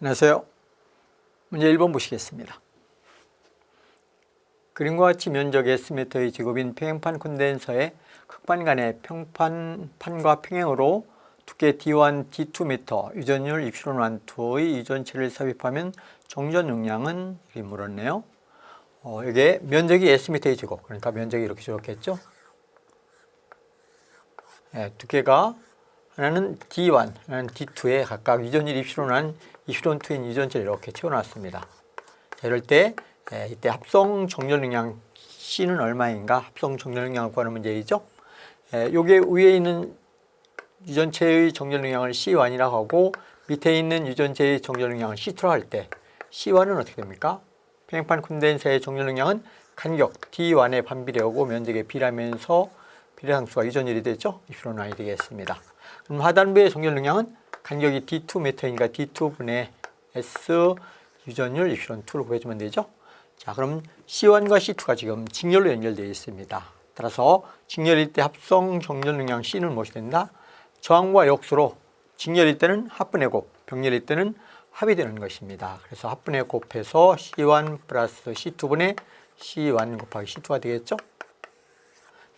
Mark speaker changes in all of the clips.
Speaker 1: 안녕하세요. 문제 1번 보시겠습니다. 그림과 같이 면적 Sm의 제곱인 평행판 콘덴서의 극판 간의 평판판과 평행으로 두께 D1, D2m, 유전율 입실론 1,2의 유전체를 삽입하면 정전 용량은 이렇게 물었네요. 어, 이게 면적이 Sm의 제곱, 그러니까 면적이 이렇게 적었겠죠. 예, 두께가 하나는 D1, 하나는 D2에 각각 유전율 입실론한 입실론 2인 유전체를 이렇게 채워놨습니다. 자, 이럴 때 예, 이때 합성 정렬 용량 C는 얼마인가 합성 정렬 용량을 구하는 문제이죠. 예, 요게 위에 있는 유전체의 정렬 용량을 C1이라고 하고 밑에 있는 유전체의 정렬 용량을 C2라고 할때 C1은 어떻게 됩니까? 평행판 콘덴서의 정렬 용량은 간격 D1의 반비례하고 면적의 비례하면서 비례상수가 유전율이 되죠. 입실론 Y이 되겠습니다. 그럼 하단부의 정렬 용량은 간격이 D2m이니까 D2분의 S 유전율 입실론 2로 구해주면 되죠. 자, 그럼 C1과 C2가 지금 직렬로 연결되어 있습니다. 따라서 직렬일 때 합성 정렬 용량 C는 무엇이 된다? 저항과 역수로 직렬일 때는 합분의 곱, 병렬일 때는 합이 되는 것입니다. 그래서 합분의 곱해서 C1 플러스 C2분의 C1 곱하기 C2가 되겠죠?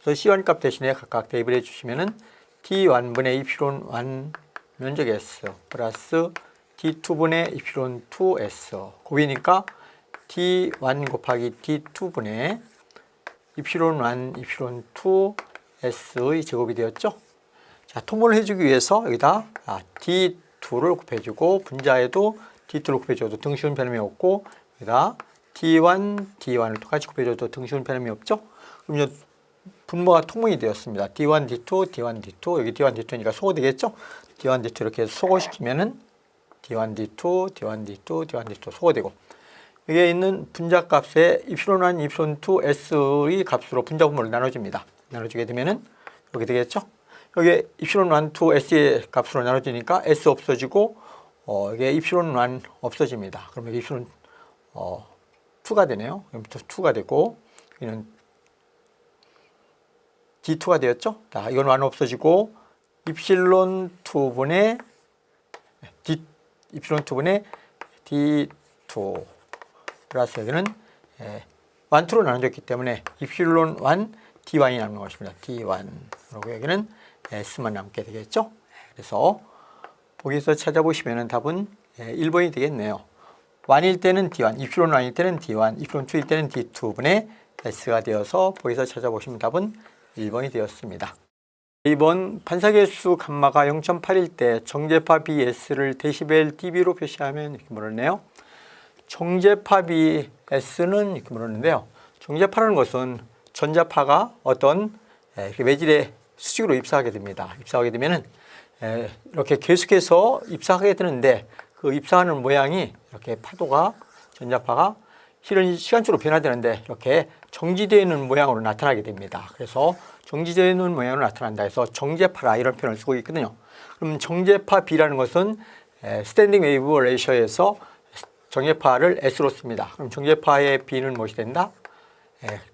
Speaker 1: 그래서 C1 값 대신에 각각 대입을 해주시면은 T1분의 이피론 1 면적 S 플러스 T2분의 이피론 2S 곱이니까 T1 곱하기 T2분의 이피론 1 이피론 2S의 제곱이 되었죠. 자, 통분을 해주기 위해서 여기다 아, D2를 곱해주고 분자에도 D2를 곱해줘도 등식은 변함이 없고 여기다 T1, D1을 똑같이 곱해줘도 등식은 변함이 없죠. 그럼 분모가 통분이 되었습니다. D1, D2, D1, D2 여기 D1, D2니까 소거 되겠죠? D1, D2 이렇게 소거시키면은 D1, D2, D1, D2, D1, D2 소거되고 여기에 있는 분자 값에 입실론 1, 입실론 2, S의 값으로 분자 분모를 나눠줍니다. 나눠주게 되면은 여기 되겠죠? 여기 입실론 1, 2, S의 값으로 나눠지니까 S 없어지고 어, 이게 입실론 1 없어집니다. 여기 입실론 어, 2가 되네요. 여기부터 2가 되고 여기는 D2가 되었죠? 자, 이건 1 없어지고 입실론 2분의 D 입실론 2분의 D2 플러스 여기는 예, 1, 2로 나눠졌기 때문에 입실론 1 D1이 남는 것입니다. D1 그리고 여기는 S만 남게 되겠죠? 그래서 보기에서 찾아보시면 답은 1번이 되겠네요. 1일 때는 D1, 입실론 1일 때는 D1, 입실론 2일 때는 D2분의 S가 되어서 보기에서 찾아보시면 답은 1번이 되었습니다. 2번 반사계수 감마가 0.8일 때 정제파 BS를 데시벨 dB로 표시하면 이렇게 물었네요. 정제파 BS는 이렇게 물었는데요. 정제파라는 것은 전자파가 어떤 매질의 수직으로 입사하게 됩니다. 입사하게 되면은 이렇게 계속해서 입사하게 되는데 그 입사하는 모양이 이렇게 파도가 전자파가 실은 시간적으로 변화되는데 이렇게 정지되어 있는 모양으로 나타나게 됩니다. 그래서 정지되어 있는 모양으로 나타난다 해서 정제파라 이런 표현을 쓰고 있거든요. 그럼 정제파 B라는 것은 스탠딩 웨이브 레이셔에서 정제파를 S로 씁니다. 그럼 정제파의 B는 무엇이 된다?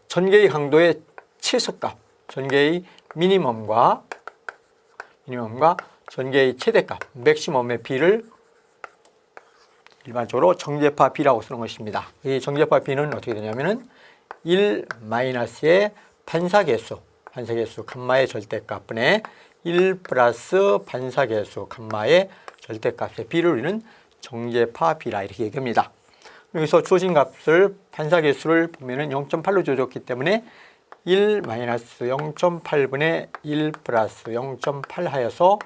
Speaker 1: 전개의 강도의 최소값, 전개의 미니멈과 미니멈과 전개의 최대값, 맥시멈의 B를 일반적으로 정제파 B라고 쓰는 것입니다. 이 정제파 B는 어떻게 되냐면은 1 마이너스의 반사계수, 반사계수 감마의 절대값 분의 1 플러스 반사계수 감마의 절대값의 B를 우리는 정제파 B라 이렇게 얘기합니다. 여기서 주어진 값을 반사계수를 보면은 0.8로 줘줬기 때문에 1 마이너스 0.8분의 1 플러스 0.8 하여서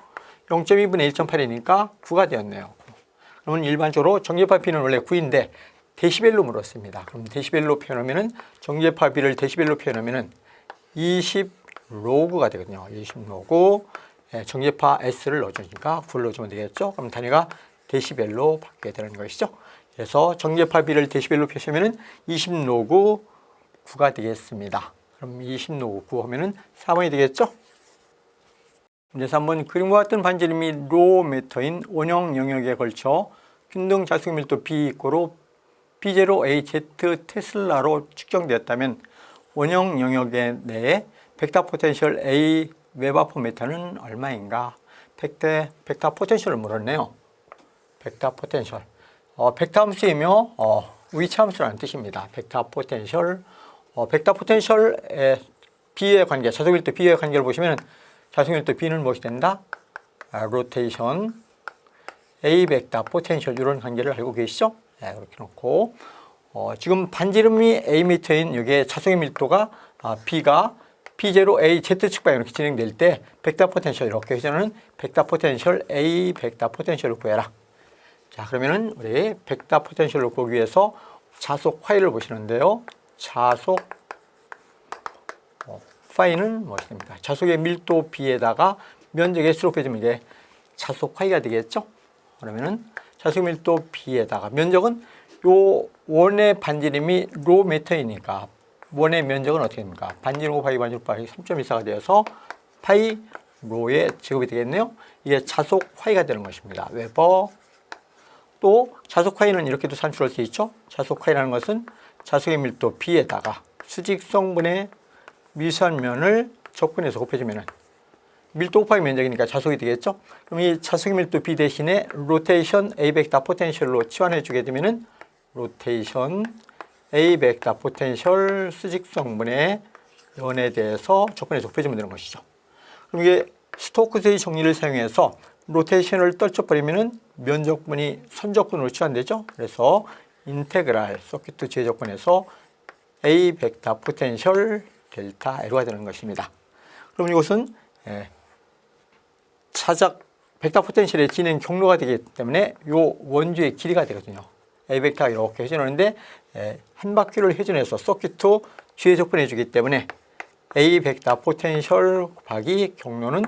Speaker 1: 0.2분의 1.8이니까 9가 되었네요. 그러면 일반적으로 정제파 B는 원래 9인데 데시벨로 물었습니다. 그럼 데시벨로 표현하면은 정제파 B를 데시벨로 표현하면은 20 로그가 되거든요. 20 로그 예, 정제파 S를 넣어주니까 9를 넣어주면 되겠죠. 그럼 단위가 데시벨로 바뀌게 되는 것이죠. 그래서 정제파 B를 데시벨로 표시하면은 20 로그 9가 되겠습니다. 그럼 20 로그 9 하면은 4번이 되겠죠. 문제 3번 그림과 같은 반지름이 로미터인 원형 영역에 걸쳐 균등 자수 밀도 B 이꼬로 B0 AZ 테슬라로 측정되었다면 원형 영역에 내에 벡터 포텐셜 A 웨바포미터는 얼마인가? 벡터, 벡터 포텐셜을 물었네요. 벡터 포텐셜. 어, 벡터 함수이며 어, 위치 함수라는 뜻입니다. 벡터 포텐셜 어, 벡터 포텐셜의 B의 관계, 자속밀도 B의 관계를 보시면 자속밀도 B는 무엇이 된다? 아, 로테이션 A 벡터 포텐셜 이런 관계를 알고 계시죠? 네, 그렇게 놓고 어, 지금 반지름이 A 미터인 여기에 자속의 밀도가 아, B가 P0 A Z 측방 이렇게 진행될 때 벡터 포텐셜 이렇게 회전은 벡터 포텐셜 A 벡터 포텐셜을 구해라. 자 그러면은 우리 벡터 포텐셜을 구하기 위해서 자속 파이를 보시는데요. 자속 어, 파이는 무엇입니까? 자속의 밀도 B에다가 면적의 수로 빼주면 이게 자속 파이가 되겠죠? 그러면은 자속 밀도 B에다가 면적은 요 원의 반지름이 로 미터이니까 원의 면적은 어떻게 됩니까? 반지름 곱하기 반지름 곱하기 3.14가 되어서 파이 로의 제곱이 되겠네요. 이게 자속 파이가 되는 것입니다. 웨버 또 자속 파이는 이렇게도 산출할 수 있죠. 자속 파이라는 것은 자속의 밀도 B에다가 수직 성분의 미수한 면을 적분해서 곱해주면은 밀도 곱하기 면적이니까 자속이 되겠죠. 그럼 이 자속의 밀도 B 대신에 로테이션 A 벡터 포텐셜로 치환해 주게 되면은 로테이션 A 벡터 포텐셜 수직성분의 면에 대해서 적분해서 곱해주면 되는 것이죠. 그럼 이게 스토크스의 정리를 사용해서 로테이션을 떨쳐버리면은 면적분이 선적분으로 치환되죠. 그래서 인테그랄 서큐트 제적분에서 A 벡터 포텐셜 델타 L가 되는 것입니다. 그럼 이것은 예, 차작 벡터 포텐셜의 진행 경로가 되기 때문에 요 원주의 길이가 되거든요. A 벡터가 이렇게 회전하는데 예, 한 바퀴를 회전해서 서큐트 뒤에 적분해 주기 때문에 A 벡터 포텐셜 곱하기 경로는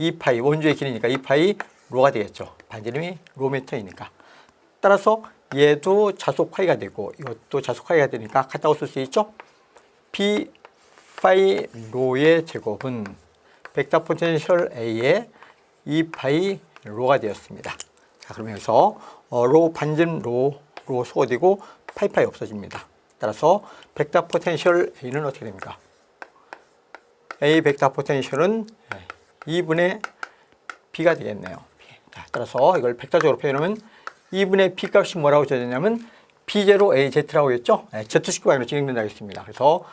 Speaker 1: 2파이 원주의 길이니까 2파이 로가 되겠죠. 반지름이 로미터이니까. 따라서 얘도 자속 파이가 되고 이것도 자속 파이가 되니까 같다고 쓸 수 있죠. P 파이 로의 제곱은 벡터 포텐셜 A의 2파이 로가 되었습니다. 자, 그러면서 어, 로 반지름 로, 로 소거되고 파이파이 없어집니다. 따라서 벡터 포텐셜 A는 어떻게 됩니까? A 벡터 포텐셜은 2분의 B가 되겠네요. 자, 따라서 이걸 벡터적으로 표현하면 2분의 P 값이 뭐라고 되냐면 P0 AZ라고 했죠? 네, Z축 방향으로 진행된다고 했습니다. 그래서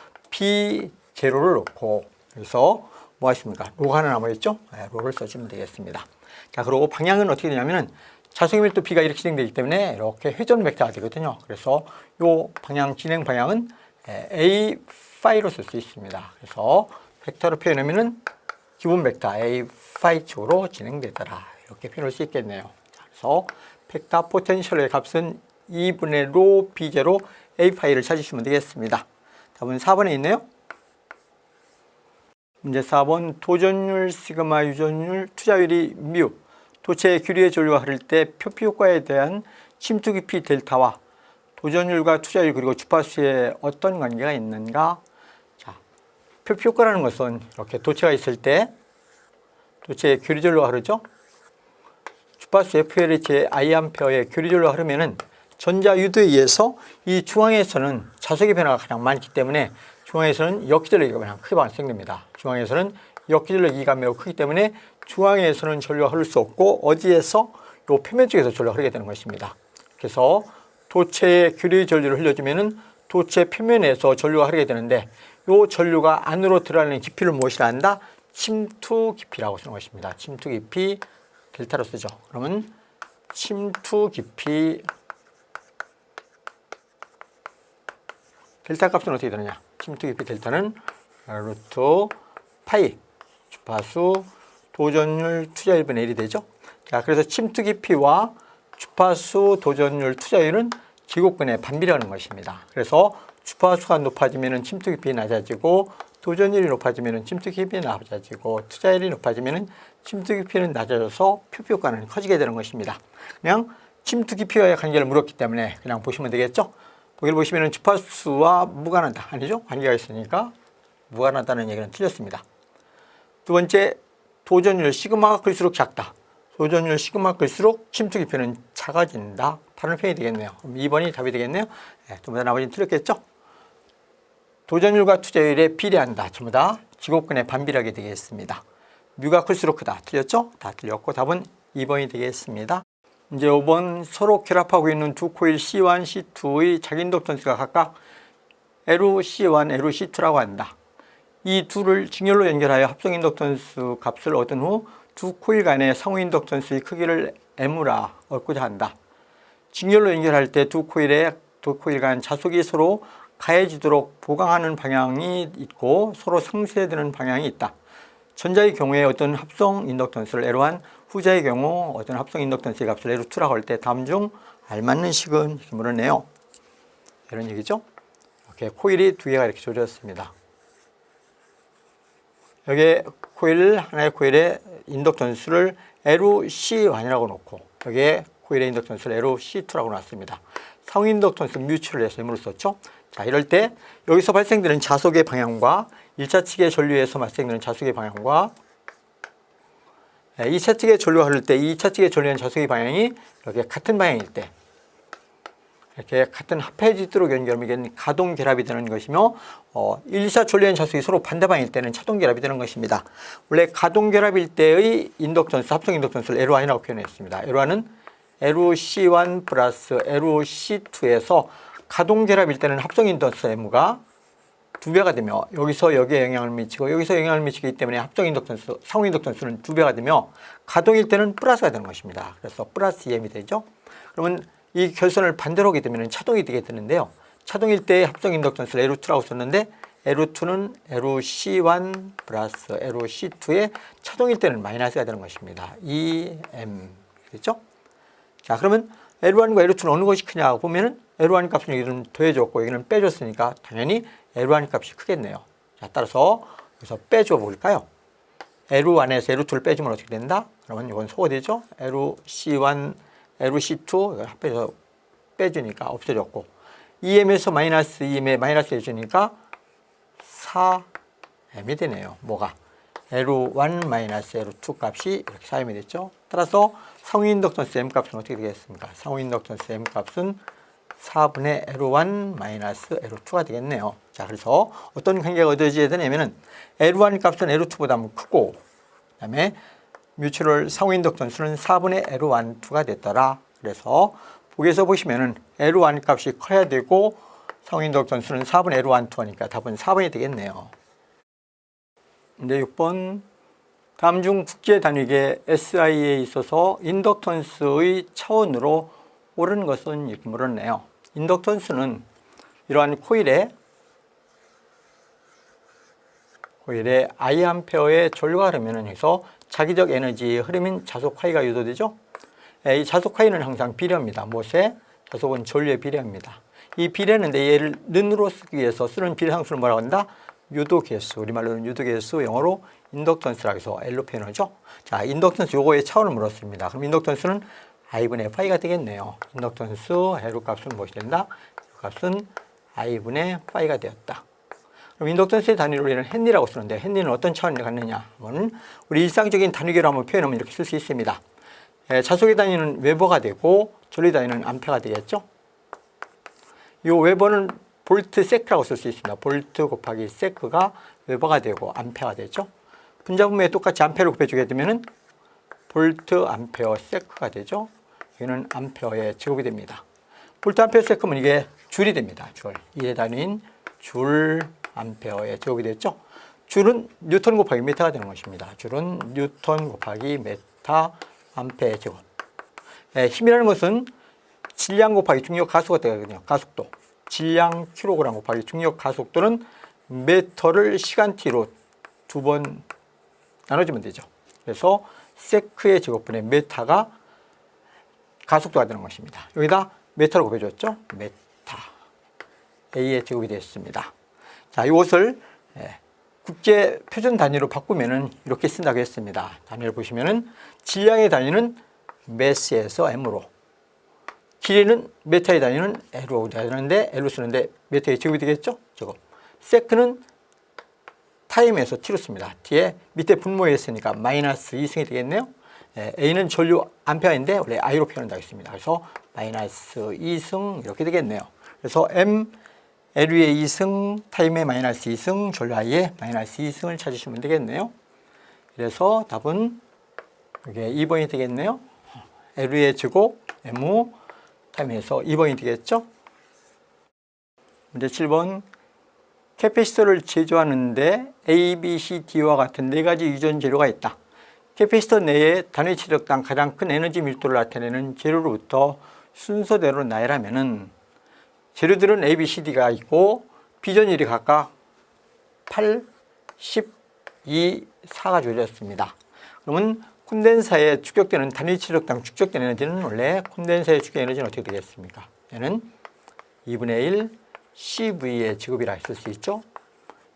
Speaker 1: P0를 놓고 그래서 뭐 하십니까? 로가 하나 남아있죠? 네, 로를 써주면 되겠습니다. 자, 그리고 방향은 어떻게 되냐면은 자성의 밀도 B가 이렇게 진행되기 때문에 이렇게 회전 벡터가 되거든요. 그래서 요 방향, 진행 방향은 A 파이로 쓸 수 있습니다. 그래서 벡터로 표현하면은 기본 벡터 A 파이 쪽으로 진행되더라. 이렇게 표현할 수 있겠네요. 자, 그래서 벡터 포텐셜의 값은 2분의 로 B0 A 파이를 찾으시면 되겠습니다. 답은 4번에 있네요. 문제 4번 도전율, 시그마 유전율, 투자율이 뮤 도체의 규리의 전류가 흐를 때 표피 효과에 대한 침투 깊이 델타와 도전율과 투자율 그리고 주파수에 어떤 관계가 있는가? 자, 표피 효과라는 것은 이렇게 도체가 있을 때 도체의 규리 전류가 흐르죠. 주파수 FLH의 I 암페어의 규리 전류가 흐르면은 전자 유도에 의해서 이 중앙에서는 자석의 변화가 가장 많기 때문에 중앙에서는 역기전력이 가장 크게 발생됩니다. 중앙에서는 역기전력이가 매우 크기 때문에 중앙에서는 전류가 흐를 수 없고 어디에서 요 표면 쪽에서 전류가 흐르게 되는 것입니다. 그래서 도체의 규리 전류를 흘려주면은 도체 표면에서 전류가 흐르게 되는데 요 전류가 안으로 들어가는 깊이를 무엇이라 한다? 침투 깊이라고 쓰는 것입니다. 침투 깊이 델타로 쓰죠. 그러면 침투 깊이 델타 값은 어떻게 되느냐? 침투 깊이 델타는 루트 파이 주파수 도전율 투자율 분의 1이 되죠. 자, 그래서 침투 깊이와 주파수 도전율 투자율은 지곡근의 반비라는 것입니다. 그래서 주파수가 높아지면 침투 깊이 낮아지고 도전율이 높아지면 침투 깊이 낮아지고 투자율이 높아지면 침투 깊이는 낮아져서 표피 효과는 커지게 되는 것입니다. 그냥 침투 깊이와의 관계를 물었기 때문에 그냥 보시면 되겠죠. 여기를 보시면 주파수와 무관하다 아니죠? 관계가 있으니까 무관하다는 얘기는 틀렸습니다. 두 번째 도전율 시그마가 클수록 작다. 도전율 시그마가 클수록 침투 깊이는 작아진다. 다른 표현이 되겠네요. 그럼 2번이 답이 되겠네요. 네, 전부 다 나머지는 틀렸겠죠? 도전율과 투자율에 비례한다. 전부 다 직업근의 반비례하게 되겠습니다. 뮤가 클수록 크다. 틀렸죠? 다 틀렸고 답은 2번이 되겠습니다. 이제 5번 서로 결합하고 있는 두 코일 C1, C2의 자기 인덕턴스가 각각 LC1, LC2라고 한다. 이 둘을 직렬로 연결하여 합성 인덕턴스 값을 얻은 후 두 코일 간의 상호 인덕턴스의 크기를 M으로 얻고자 한다. 직렬로 연결할 때 두 코일의 두 코일 간 자속이 서로 가해지도록 보강하는 방향이 있고 서로 상쇄되는 방향이 있다. 전자의 경우에 어떤 합성 인덕턴스를 L1, 후자의 경우 어떤 합성 인덕턴스의 값을 L2라고 할 때 다음 중 알맞는 식은 물었네요. 이런 얘기죠. 이렇게 코일이 두 개가 이렇게 조졌습니다. 여기에 코일 하나의 코일에 인덕턴스를 LC1이라고 놓고 여기에 코일의 인덕턴스를 LC2라고 놨습니다. 상위 인덕턴스 뮤추를 해서 M으로 썼죠. 자, 이럴 때 여기서 발생되는 자속의 방향과 1차 측의 전류에서 발생되는 자속의 방향과 2차 측의 전류가 흐를 때 2차 측의 전류의 자속의 방향이 이렇게 같은 방향일 때 이렇게 같은 합해지도록 연결하면 가동 결합이 되는 것이며 어, 1차 전류의 자속이 서로 반대 방향일 때는 차동 결합이 되는 것입니다. 원래 가동 결합일 때의 인덕턴스, 합성 인덕턴스를 L1이라고 표현했습니다. L1은 LC1 플러스 LC2에서 가동 결합일 때는 합성 인덕턴스 M가 두 배가 되며 여기서 여기에 영향을 미치고 여기서 영향을 미치기 때문에 합성 인덕턴스, 상호 인덕턴스는 두 배가 되며 가동일 때는 플러스가 되는 것입니다. 그래서 플러스 EM이 되죠. 그러면 이 결선을 반대로 하게 되면 차동이 되게 되는데요. 차동일 때 합성 인덕턴스를 L2라고 썼는데 L2는 LC1 플러스 LC2의 차동일 때는 마이너스가 되는 것입니다. EM 그렇죠? 자 그러면 L1과 L2는 어느 것이 크냐 보면은 L1 값은 여기는 더해줬고 여기는 빼줬으니까 당연히 L1 값이 크겠네요. 자 따라서 여기서 빼줘 볼까요? L1에서 L2를 빼주면 어떻게 된다? 그러면 이건 소가 되죠? LC1, LC2 이걸 합해서 빼주니까 없어졌고 EM에서 마이너스 EM에 마이너스 해주니까 4M이 되네요. 뭐가? L1 마이너스 L2 값이 이렇게 4M이 됐죠. 따라서 상위 인덕턴스 M 값은 어떻게 되겠습니까? 상위 인덕턴스 M 값은 4분의 L1 마이너스 L2가 되겠네요. 자, 그래서 어떤 관계가 얻어져야 되냐면은 L1 값은 L2보다 크고, 그 다음에 뮤추럴 상호 인덕턴스는 4분의 L1, 2가 됐더라. 그래서 보기에서 보시면은 L1 값이 커야 되고 상호 인덕턴스는 4분의 L1, 2하니까 답은 4번이 되겠네요. 이제 6번 다음 중 국제 단위계 SI에 있어서 인덕턴스의 차원으로 옳은 것은 이렇게 물었네요. 인덕턴스는 이러한 코일에 코일에 I 암페어의 전류가 흐르면 여기서 자기적 에너지의 흐름인 자속 화이가 유도되죠. 예, 이 자속 화이는 항상 비례입니다. 못에 자속은 전류의 비례입니다. 이 비례는데 얘를 는으로 쓰기 위해서 쓰는 비례 상수를 뭐라고 한다? 유도계수, 우리말로는 유도계수, 영어로 인덕턴스라고 해서 L로 표현하죠. 자, 인덕턴스 요거의 차원을 물었습니다. 그럼 인덕턴스는 I분의 파이가 되겠네요. 인덕턴스 L 값은 무엇이 된다? 이 값은 I분의 파이가 되었다. 그럼 인덕턴스의 단위로 우리는 헨리라고 쓰는데 헨리는 어떤 차원을 갖느냐? 하면 우리 일상적인 단위계로 한번 표현하면 이렇게 쓸 수 있습니다. 예, 자속의 단위는 웨버가 되고 전류 단위는 암페가 되겠죠? 이 웨버는 볼트 세크라고 쓸 수 있습니다. 볼트 곱하기 세크가 웨버가 되고 암페가 되죠. 분자분모에 똑같이 암페를 곱해주게 되면은 볼트 암페어 세크가 되죠. 여기는 암페어의 제곱이 됩니다. 볼트 암페어 세크면 이게 줄이 됩니다. 줄. 이의 단위인 줄 암페어의 제곱이 됐죠. 줄은 뉴턴 곱하기 메타가 되는 것입니다. 줄은 뉴턴 곱하기 메타 암페의 제곱. 예, 힘이라는 것은 질량 곱하기 중력 가속가 되거든요. 가속도. 질량 킬로그램 곱하기 중력 가속도는 메터를 시간티로 두 번 나눠주면 되죠. 그래서 세크의 제곱분의 메타가 가속도가 되는 것입니다. 여기다 메타를 곱해줬죠. 메타. A의 제곱이 됐습니다. 자, 이것을 예, 국제 표준 단위로 바꾸면은 이렇게 쓴다고 했습니다. 단위를 보시면은 질량의 단위는 매스에서 M으로 길이는 메타의 단위는 L로 되는데 L로 쓰는데 메타의 제곱이 되겠죠? 제곱. 세크는 타임에서 T로 씁니다. T에 밑에 분모에 있으니까 마이너스 2승이 되겠네요. 예, A는 전류 암페어인데 원래 I로 표현한다고 했습니다. 그래서 마이너스 2승 이렇게 되겠네요. 그래서 M L위에 2승, 타임에 마이너스 2승, 전류 I에 마이너스 2승을 찾으시면 되겠네요. 그래서 답은 이게 2번이 되겠네요. L위의 제곱 M 타임에서 2번이 되겠죠? 문제 7번 캐패시터를 제조하는데 A, B, C, D와 같은 네 가지 유전 재료가 있다. 캐패시터 내에 단위 체력당 가장 큰 에너지 밀도를 나타내는 재료로부터 순서대로 나열하면은 재료들은 A, B, C, D가 있고 비전율이 각각 8, 10, 2, 4가 주어졌습니다. 그러면 콘덴사에 축적되는 단위 체력당 축적된 에너지는 원래 콘덴사의 축적 에너지는 어떻게 되겠습니까? 얘는 2분의 1 CV의 제곱이라 했을 수 있죠.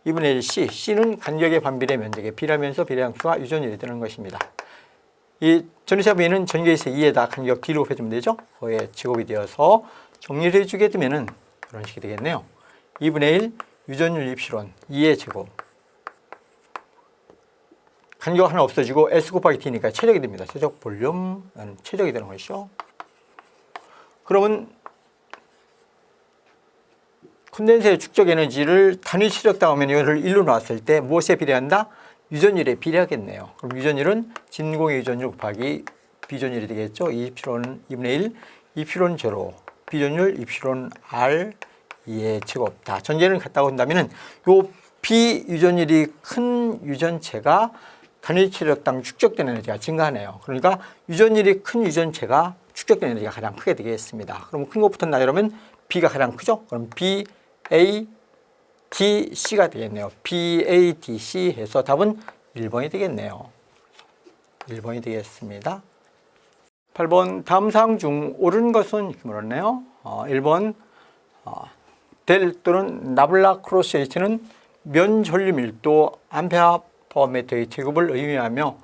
Speaker 1: 2분의 1 C, C는 간격의 반비례 면적의 비례하면서 비례함수가 유전율이 되는 것입니다. 이 전위사 V는 전개에서 2에다 간격 D로 곱해주면 되죠. 그의 제곱이 되어서 정리를 해주게 되면은 이런 식이 되겠네요. 2분의 1 유전율 입실원 2의 제곱 간격 하나 없어지고 S 곱하기 T니까 최적이 됩니다. 최적 볼륨은 최적이 되는 것이죠. 그러면 콘덴서의 축적 에너지를 단위 출력당하면 이거를 1로 나왔을 때 무엇에 비례한다? 유전율에 비례하겠네요. 그럼 유전율은 진공의 유전율 곱하기 비전율이 되겠죠. 2피론 2분의 1, 2피론 제로, 비전율 2피론 R 2의 제곱 다 전제는 같다고 한다면은 요 비유전율이 큰 유전체가 단위 체력당 축적된 에너지가 증가하네요. 그러니까 유전율이 큰 유전체가 축적된 에너지가 가장 크게 되겠습니다. 그럼 큰 것부터 나열하면 B가 가장 크죠? 그럼 B, A, D, C가 되겠네요. B, A, D, C 해서 답은 1번이 되겠네요. 1번이 되겠습니다. 8번 다음 사항 중 옳은 것은 물었네요. 어, 1번 어, 델 또는 나블라 크로스 H는 면 전류 밀도 암페어 퍼미터의 제곱을 의미하며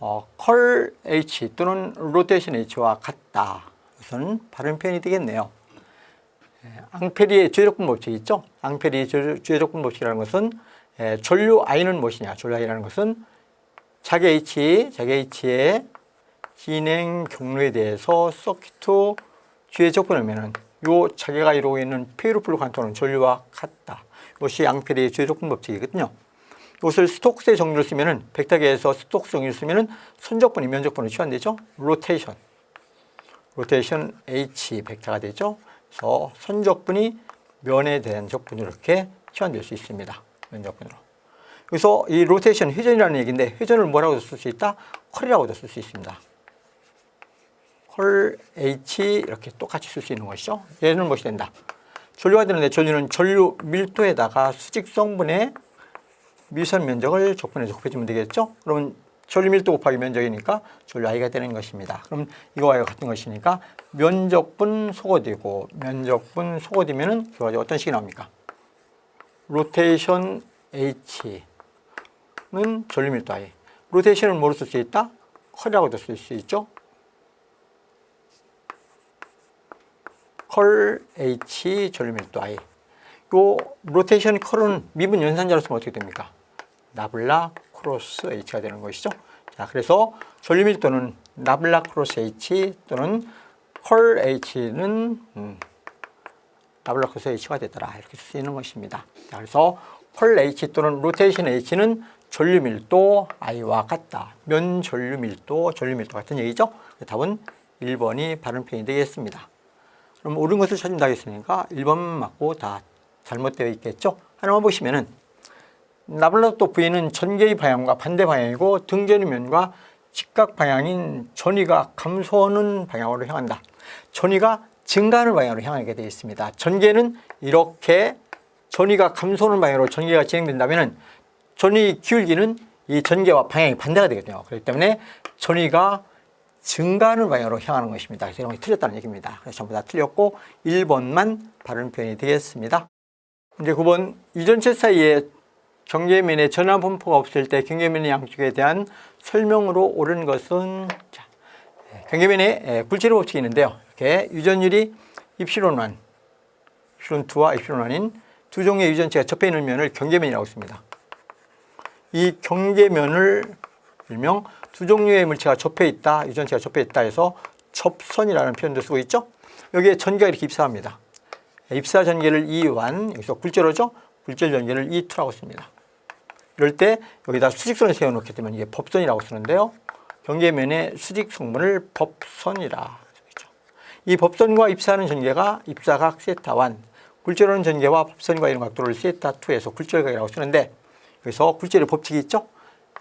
Speaker 1: 어, 컬 H 또는 로테이션 H와 같다. 우선 발음 표현이 되겠네요. 예, 앙페리의 주요조건 법칙 있죠? 앙페리의 주- 주요조건 법칙이라는 것은 예, 전류 I는 무엇이냐? 전류 I라는 것은 자기 H, 자기 H의 진행 경로에 대해서 서큐트 주의 조건이면은 요 자기가 이루고 있는 페이로플로 관통하는 전류와 같다. 이것이 앙페리의 주의 조건 법칙이거든요. 이것을 스톡스의 정리를 쓰면은 벡터계에서 스톡스 정리를 쓰면은 선적분이 면적분을 취한되죠. 로테이션. 로테이션 H 벡터가 되죠. 그래서 선적분이 면에 대한 적분으로 이렇게 취한될 수 있습니다. 면적분으로. 그래서 이 로테이션 회전이라는 얘기인데 회전을 뭐라고 쓸수 있다? 컬이라고도 쓸 수 있습니다. 컬 H 이렇게 똑같이 쓸 수 있는 것이죠. 얘는 무엇이 된다? 전류가 되는데 전류는 전류 밀도에다가 수직 성분의 미선 면적을 적분해서 곱해주면 되겠죠? 그러면 전류 밀도 곱하기 면적이니까 전류 I가 되는 것입니다. 그럼 이거와 이거 같은 것이니까 면적분 소거되고 면적분 소거되면은 결과적으로 어떤 식이 나옵니까? 로테이션 H는 전류 밀도 I. 로테이션은 뭐로 쓸 수 있다? 컬이라고도 쓸 수 있죠. 컬 H 전류 밀도 I. 요 로테이션 컬은 미분 연산자로 쓰면 어떻게 됩니까? 나블라 크로스 H가 되는 것이죠. 자, 그래서 전류 밀도는 나블라 크로스 H 또는 컬 H는 음, 나블라 크로스 H가 되더라 이렇게 쓸 수 있는 것입니다. 자, 그래서 컬 H 또는 로테이션 H는 전류 밀도 I와 같다. 면 전류 밀도, 전류 밀도 같은 얘기죠. 답은 1번이 발음 표현이 되겠습니다. 그럼 옳은 것을 찾는다 했으니까 1번 맞고 다 잘못되어 있겠죠? 하나만 보시면은 나블라또 V는 전개의 방향과 반대 방향이고 등전의 면과 직각 방향인 전위가 감소하는 방향으로 향한다. 전위가 증가하는 방향으로 향하게 되어 있습니다. 전개는 이렇게 전위가 감소하는 방향으로 전개가 진행된다면은 전위 기울기는 이 전개와 방향이 반대가 되거든요. 그렇기 때문에 전위가 증가하는 방향으로 향하는 것입니다. 그래서 이런 게 틀렸다는 얘기입니다. 그래서 전부 다 틀렸고 1번만 발음 표현이 되겠습니다. 이제 9번 유전체 사이에 경계면에 전압 분포가 없을 때 경계면의 양쪽에 대한 설명으로 옳은 것은 자, 예, 경계면에 예, 굴지로 법칙이 있는데요. 이렇게 유전율이 입시론 1, 입시론 2와 입시론 1인 두 종의 유전체가 접해 있는 면을 경계면이라고 씁니다. 이 경계면을 일명 두 종류의 물체가 접해 있다, 유전체가 접해 있다 해서 접선이라는 표현도 쓰고 있죠. 여기에 전기가 이렇게 입사합니다. 입사 전개를 E1, 여기서 굴절하죠? 굴절 전개를 E2라고 씁니다. 이럴 때 여기다 수직선을 세워놓게 되면 이게 법선이라고 쓰는데요. 경계면의 수직 성분을 법선이라 쓰죠. 이 법선과 입사하는 전개가 입사각 세타1, 굴절하는 전개와 법선과 이런 각도를 세타2에서 굴절각이라고 쓰는데 그래서 굴절의 법칙이 있죠.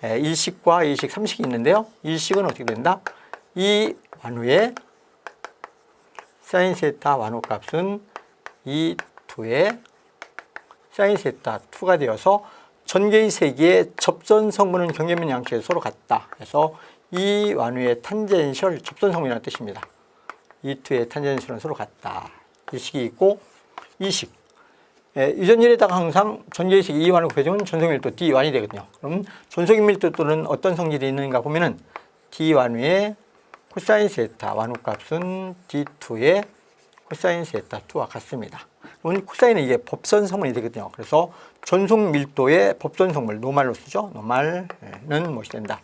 Speaker 1: 에, 일식과 이식, 삼식이 있는데요. 일식은 어떻게 된다? 이 완후의 사인 세타 완후 값은 이 2의 사인 세타 2가 되어서 전개의 세기의 접선 성분은 경계면 양측에 서로 같다. 그래서 이 완후의 탄젠셜 접선 성분이라는 뜻입니다. 이 2의 탄젠셜은 서로 같다. 이 식이 있고 이 식. 예, 유전율에다가 항상 전개의식 이 완후 배정은 전송밀도 D1이 되거든요. 그럼 전송밀도 또는 어떤 성질이 있는가 보면은 D 완후의 코사인 세타 완후 값은 D2의 코사인 세타 2와 같습니다. 그러면 코사인은 이게 법선 성분이 되거든요. 그래서 전송 밀도의 법선 성분, 노말로 쓰죠. 노말은 무엇이 된다?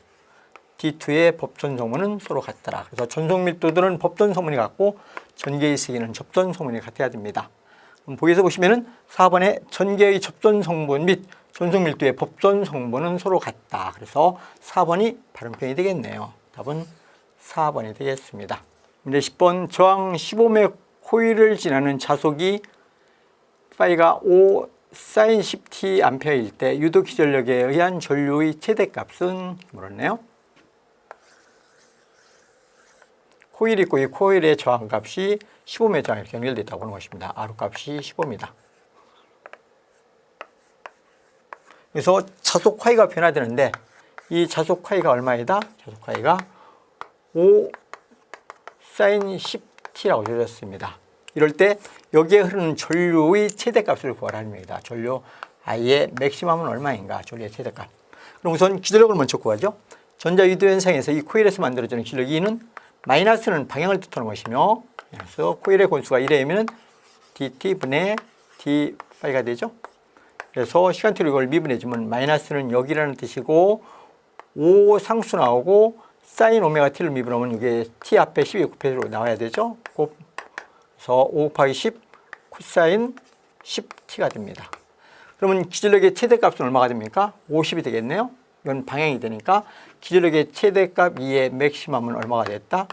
Speaker 1: D2의 법선 성분은 서로 같더라. 그래서 전송 밀도들은 법선 성분이 같고 전개의 세기는 접선 성분이 같아야 됩니다. 보기에서 보시면은 4번에 전개의 접선 성분 및 전송 밀도의 법선 성분은 서로 같다. 그래서 4번이 발음편이 되겠네요. 답은 4번이 되겠습니다. 문제 10번 저항 15매 코일을 지나는 자속이 파이가 5 사인 10t 암페어일 때 유도 기전력에 의한 전류의 최대값은 물었네요. 코일이 있고 이 코일의 저항값이 15매 저항 이렇게 연결되어 있다고 보는 것입니다. R 값이 15입니다. 그래서 자속 화이가 변화되는데 이 자속 화이가 얼마이다? 자속 화이가 5 사인 10t라고 주어졌습니다. 이럴 때 여기에 흐르는 전류의 최대값을 구하라는 겁니다. 전류 I의 맥시멈은 얼마인가? 전류의 최대값. 그럼 우선 기전력을 먼저 구하죠. 전자유도 현상에서 이 코일에서 만들어지는 기전력 E는 마이너스는 방향을 뜻하는 것이며 그래서 코일의 권수가 1회이면 dt분의 d파이가 되죠. 그래서 시간표로 이걸 미분해주면 마이너스는 여기라는 뜻이고 5 상수 나오고 사인 오메가 t를 미분하면 이게 t 앞에 12 곱해로 나와야 되죠. 곱 그래서 5 곱하기 10 코사인 10t가 됩니다. 그러면 기전력의 최대값은 얼마가 됩니까? 50이 되겠네요. 이건 방향이 되니까 기전력의 최대값 2의 맥시멈은 얼마가 됐다?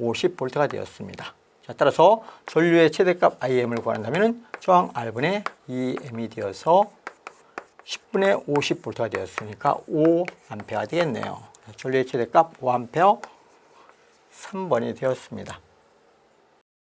Speaker 1: 50V가 되었습니다. 자, 따라서 전류의 최대값 IM을 구한다면 저항 R분의 2M이 되어서 10분의 50V가 되었으니까 5A가 되겠네요. 전류의 최대값 5A 3번이 되었습니다.